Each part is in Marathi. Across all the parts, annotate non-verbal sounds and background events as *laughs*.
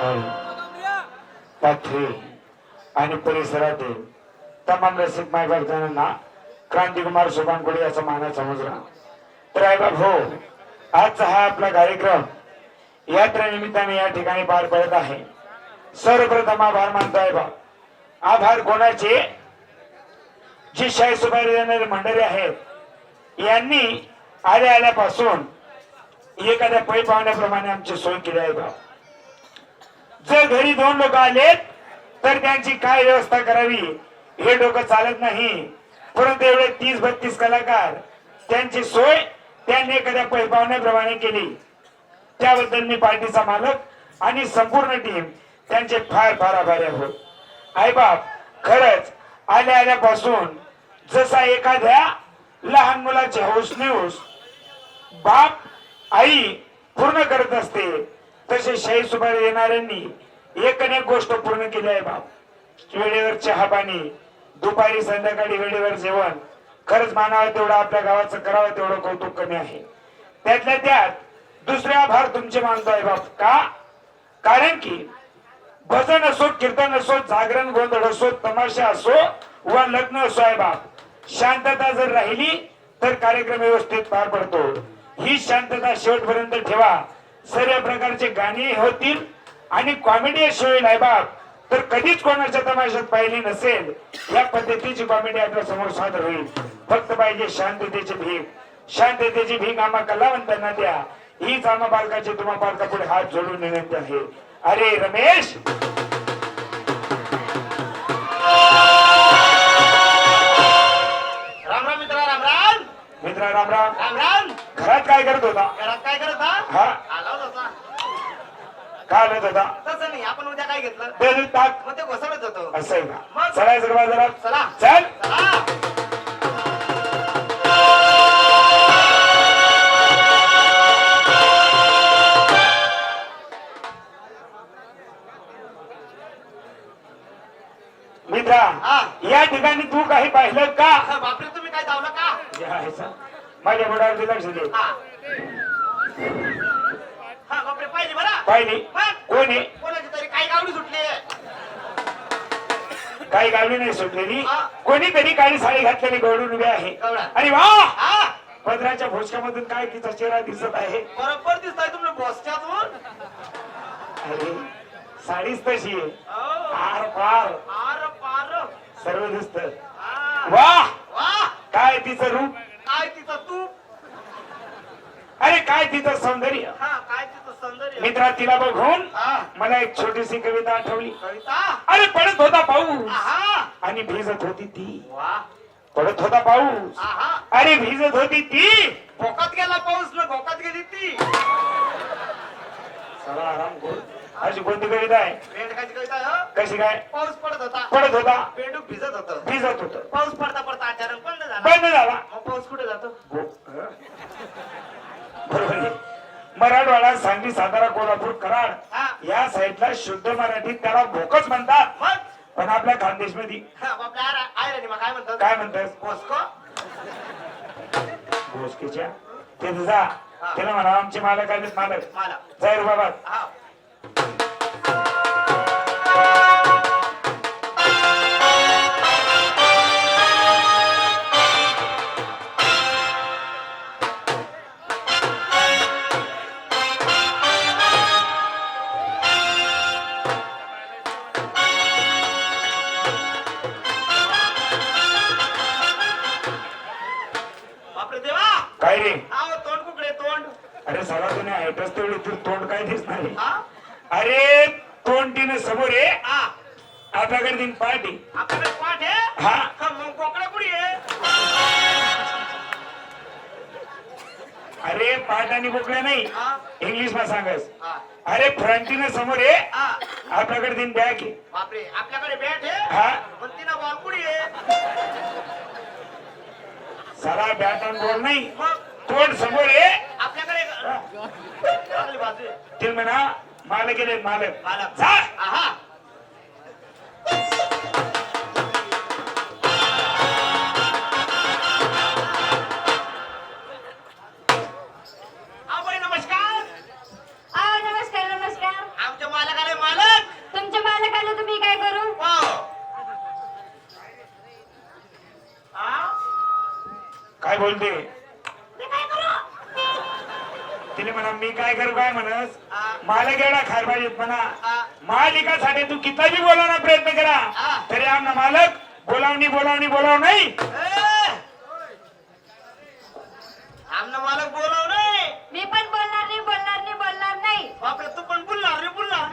पाथरी पाथरी आणि परिसरातील तमाम रसिक माय क्रांतिकुमार सोपानकोडे याचा माना समजला तर आई बाप हो आजचा हा आपला कार्यक्रम यात्रेनिमित्ताने या ठिकाणी पार पडत आहे. सर्वप्रथम आभार मानतो आहे आभार कोणाचे? जी शाही सुपारी देणारे मंडळी आहेत यांनी आल्या आल्यापासून एखाद्या पै पाहुण्याप्रमाणे आमची सोय केली आहे बा. जर घरी दोन लोक आलेत तर त्यांची काय व्यवस्था करावी? हे डोकं चालत नाही. परंतु एवढे तीस बत्तीस कलाकार त्यांची सोय त्यांनी एखाद्या पै पाहुण्याप्रमाणे केली. त्याबद्दल मी पार्टीचा मालक आणि संपूर्ण टीम त्यांचे फार फार आभारी आहोत. आई बाप खरंच आल्या आल्यापासून जसा एखाद्या लहान मुलाचे हौस न्यूज बाप आई पूर्ण करत असते तसे शाही सुपारी येणाऱ्यांनी एक अनेक गोष्ट पूर्ण केली आहे बाप. वेळेवर चहा पाणी दुपारी संध्याकाळी वेळेवर जेवण खरंच मानावं तेवढं आपल्या गावाचं करावं तेवढं कौतुक कमी आहे. त्यातल्या त्यात दुसरा आभार तुमचे मानतोय बाप. का? कारण की भजन असो कीर्तन असो जागरण गोंधळ असो तमाशा असो व लग्न असो आहे बाप. शांतता जर राहिली तर कार्यक्रम व्यवस्थित पार पडतो. ही शांतता शेवटपर्यंत ठेवा. सर्व प्रकारचे गाणी होतील आणि कॉमेडी शो आहे बाप तर कधीच कोणाच्या तमाशात पाहिली नसेल. या पद्धतीची कॉमेडी आपल्यासमोर सादर होईल. फक्त पाहिजे शांततेची भीक शांततेची भीक आम्हा कलावंतांना द्या. हीच आम्हा बालकाची तुम्हा बालकापुढे हात जोडून विनंती आहे. अरे रमेश! राम राम मित्रा राम राम. मित्रा राम राम. राम राम. घरात काय करत होता? घरात काय करत हा हा. होता काय आलत होता? तसं नाही आपण उद्या काय घेतलं? ते दूध टाक. मग ते घोसळत होतो. असं आहे का? मग? चलायचं का बाजारात चला चल. चला. मित्रा हा. या ठिकाणी तू काही पाहिलं का? बापरे तुम्ही काय धावलं का? आहे. माझ्या बोटावरती लक्ष दे. हा. पाहिजे बरा. पाहिली कोण? आहे कोणाची तरी काही गावडी सुटली. काही नाही सुटलेली. कोणीतरी काळी साडी घातलेली गवडून उभी आहे. आणि वा! पदराच्या भोसक्यामधून काय तिचा चेहरा दिसत आहे? बरोबर दिसताय तुम्ही बसच्यातून अरे साडीच तशी आहे. हो. आर पार. आर पार. सर्व दिसत. वा! वा! काय तिचं रूप? काय तिचं तू? अरे काय तिचं सौंदर्य? हा काय मित्रा तिला बघून मला एक छोटीशी कविता आठवली. कविता? अरे पडत होता पाऊस. आणि भिजत होती ती. पडत होता पाऊस. अरे भिजत होती ती. भोकात गेला पाऊस ना भोकात गेली ती. चला आराम अशी कोणती कविता आहे? कशी काय? पाऊस पडत होता. पडत होता. पेंडूक भिजत होत. भिजत होत. पाऊस पडता पडता अचानक बंद झाला. बंद झाला. पाऊस कुठे जातो? हं? बरोबर मराठवाडा सांगली सातारा कोल्हापूर कराड. या साईडला शुद्ध मराठीत त्याला भोकच म्हणतात. पण आपल्या खानदेशमध्ये हा, काय म्हणतात? काय म्हणतात? भोसको? भोसकीच्या? ते जा त्याला म्हणा आमचे मालक आलेत मालक. मला जाय बाबा. काय रे? आव तोंड कुकडे तोंड. अरे सगळा तुम्ही ऐकच तेवढी तू तोंड काय दिस नाही? अरे तोंड तिने समोर आहे हा. आपल्याकडे दिन पार्टी आपल्याकडे पाठ आहे? हा. मग कोकडा अरे पाठ आणि बोकड्या नाही. इंग्लिशमध्ये सांगस हा. अरे फ्रंटीने समोर आहे हा. आपल्याकडे दिन बॅग आहे. आपल्याकडे बॅट आहे? हा. पण तिनं बॉल कुडी सारा बॅट ऑन बॉल नाही. तोंड समोर आहे आपल्याकडे चांगली बाजू आहे ते म्हणा मालक गेले मालक. मालक. बोलते. तिने म्हणा मी काय करू काय म्हणस. मला गेला खार पाहिजेत म्हणा. मालिकासाठी तू किती बी बोलावणार प्रयत्न करा. तरी आमना मालक बोलावणी बोलावणी बोलाव नाही! आमना मालक बोलाव नाही. मी पण बोलणार नाही बोलणार नाही बोलणार नाही. बापरे तू पण बोलणार रे बोलणार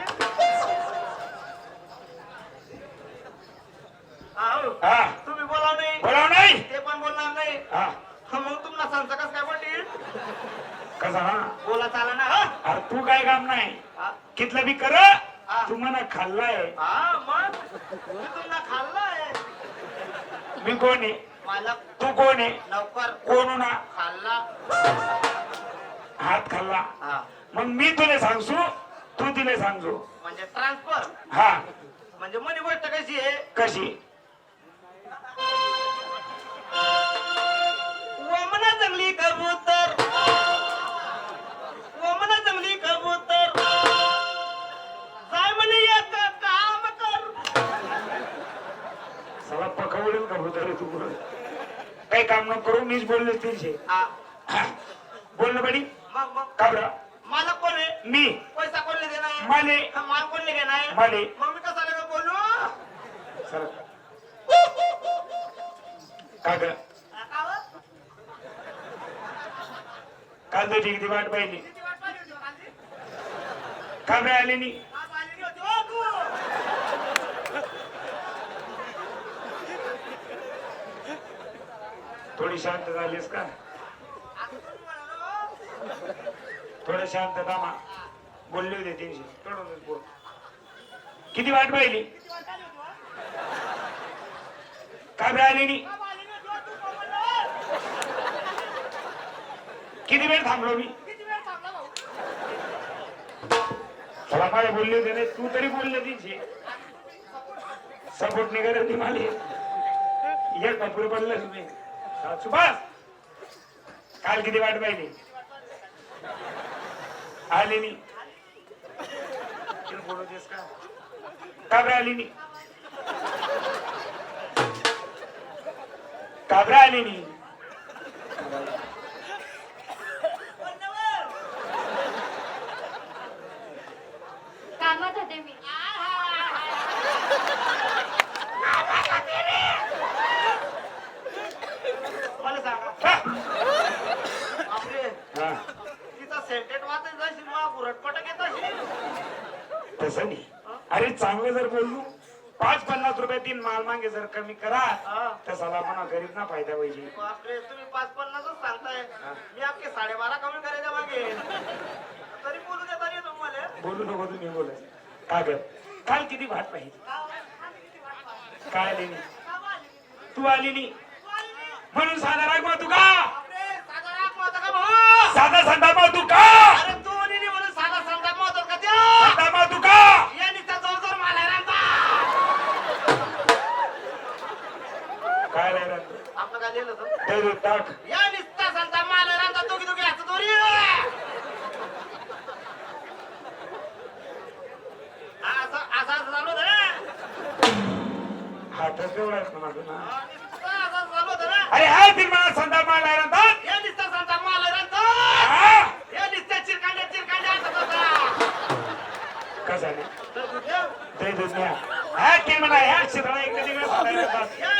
आहो, हा तुम्ही बोलाव नाही बोलाव नाही ते पण बोलणार नाही हा कस काय पटेल कसा? बोला चाला ना हा? अरे तू काय काम नाही. हा. कितलं बी कर. तू म्हणा खाल्लाय. हा, मग? मी तुम्हाला खाल्लाय. मी कोण आहे? मालक तू कोण आहे? नौकर कोण ना? खाल्ला. हात खाल्ला. हा. मग मी तुला सांगसू तू तिला सांगसू म्हणजे ट्रान्सफर हा. म्हणजे मनी गोष्ट कशी आहे? कशी? कबूतर। वमना जंगली कबूतर। जाय म्हणे एक काम कर। सला पकवडेल का भूतर तू काही काम नको करू मीच बोलले हा, बोलणं बडी. मग मग. का बरं मला कोण आहे? मी. पैसा कोणले देणार? माले. माल कोणले घेणार? माले. मग मी कसा बोलू? सर *laughs* का ग हा, का हो? तुझी किती वाट पाहिली? का बरं आली नाही. थोडी शांत झालीस का? थोडं शांत दामा बोलले होते तीनशे. थोडं बोल किती वाट पाहिली? का बरं आली नाही हा, पाहिली होती, ओ, तू कोण म्हणलं? किती वेळ थांबलो मी? किती मला काय बोलले होते नाही तू तरी बोलले तिची. सपोर्ट नाही करत नाही मला एक कपूर पडलं तुम्ही. सुभाष काल किती वाट पाहिली? आली मी. बोलवतेस का? बरं आली मी. का बरं आली मी कामात होते मी मला सांगा हा. आपले हा, जाशील उरटपटक येत असेल तसं नाही. अरे चांगलं जर बोललो पाच पन्नास रुपये तीन माल मागे जर कमी करा. तर साला म्हणा गरीब ना फायदा पाहिजे. बापरे तुम्ही पाच पन्नासच सांगताय. मी आपके साडेबारा कमी करायच्या मागे. तरी बोलू दे तरी तुम्हाला. बोलू नको तुम्ही बोलायचं का ग काल किती भात पाहिजे? काय आली नाही तू आली म्हणून साधा राग तू का बापरे, साधा राग होता का भाऊ? साधा संधा मग तू का अरे तू आणि नी म्हणून साधा का त्यो? संधा मग तू का या नुसता जोर जोर मला रांधा. काय रे? आपलं काय लिहिलं होतं? दे दे, टाक या नुसता संताप मला रांधा, दोघी दोघी हात दोरी. असं असं असं चालू होतं ना? हा तर तेवढा आहे ना माझं ना हा, नुसतं असं चालू होतं ना? अरे हा ती मला संधा माल ना या नुसता संताप मला रांधा. कसा नाही हा म्हणा ह्या शिदळा इकडे तिकडे सांगायला